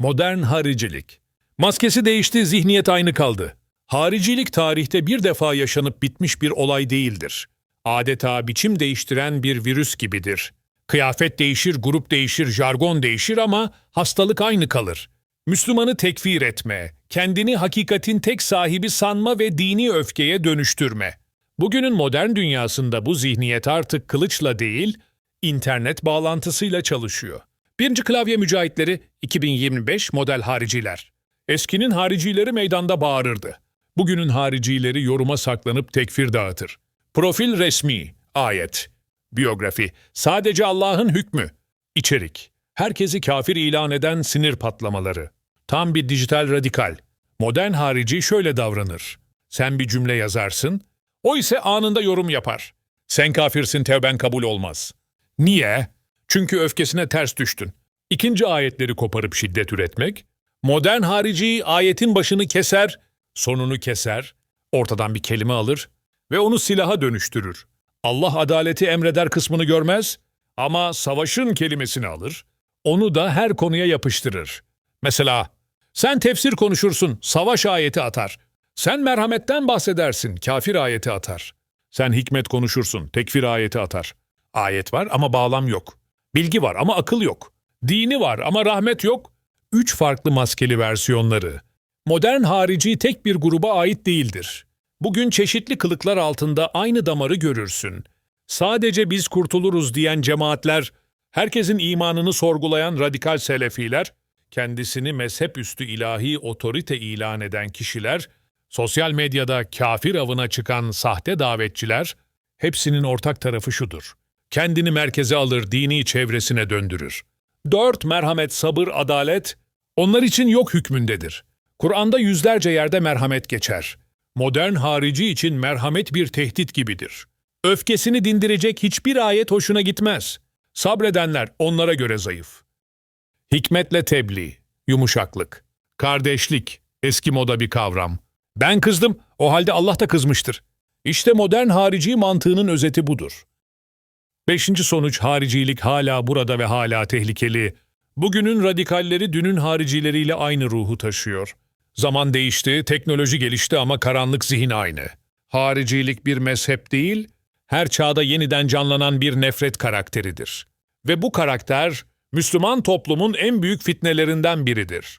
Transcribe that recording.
Modern haricilik. Maskesi değişti, zihniyet aynı kaldı. Haricilik tarihte bir defa yaşanıp bitmiş bir olay değildir. Adeta biçim değiştiren bir virüs gibidir. Kıyafet değişir, grup değişir, jargon değişir ama hastalık aynı kalır. Müslümanı tekfir etme, kendini hakikatin tek sahibi sanma ve dini öfkeye dönüştürme. Bugünün modern dünyasında bu zihniyet artık kılıçla değil, internet bağlantısıyla çalışıyor. Birinci klavye mücahitleri 2025 model hariciler. Eskinin haricileri meydanda bağırırdı. Bugünün haricileri yoruma saklanıp tekfir dağıtır. Profil resmi, ayet. Biyografi, sadece Allah'ın hükmü. İçerik, herkesi kafir ilan eden sinir patlamaları. Tam bir dijital radikal. Modern harici şöyle davranır. Sen bir cümle yazarsın, o ise anında yorum yapar. Sen kafirsin tevben kabul olmaz. Niye? Çünkü öfkesine ters düştün. İkinci ayetleri koparıp şiddet üretmek, modern harici ayetin başını keser, sonunu keser, ortadan bir kelime alır ve onu silaha dönüştürür. Allah adaleti emreder kısmını görmez ama savaşın kelimesini alır, onu da her konuya yapıştırır. Mesela sen tefsir konuşursun, savaş ayeti atar. Sen merhametten bahsedersin, kafir ayeti atar. Sen hikmet konuşursun, tekfir ayeti atar. Ayet var ama bağlam yok. Bilgi var ama akıl yok. Dini var ama rahmet yok. Üç farklı maskeli versiyonları. Modern harici tek bir gruba ait değildir. Bugün çeşitli kılıklar altında aynı damarı görürsün. Sadece biz kurtuluruz diyen cemaatler, herkesin imanını sorgulayan radikal selefiler, kendisini mezhep üstü ilahi otorite ilan eden kişiler, sosyal medyada kafir avına çıkan sahte davetçiler, hepsinin ortak tarafı şudur. Kendini merkeze alır, dini çevresine döndürür. Dört, merhamet, sabır, adalet, onlar için yok hükmündedir. Kur'an'da yüzlerce yerde merhamet geçer. Modern harici için merhamet bir tehdit gibidir. Öfkesini dindirecek hiçbir ayet hoşuna gitmez. Sabredenler onlara göre zayıf. Hikmetle tebliğ, yumuşaklık, kardeşlik, eski moda bir kavram. Ben kızdım, o halde Allah da kızmıştır. İşte modern harici mantığının özeti budur. Beşinci sonuç haricilik hala burada ve hala tehlikeli. Bugünün radikalleri dünün haricileriyle aynı ruhu taşıyor. Zaman değişti, teknoloji gelişti ama karanlık zihin aynı. Haricilik bir mezhep değil, her çağda yeniden canlanan bir nefret karakteridir. Ve bu karakter, Müslüman toplumun en büyük fitnelerinden biridir.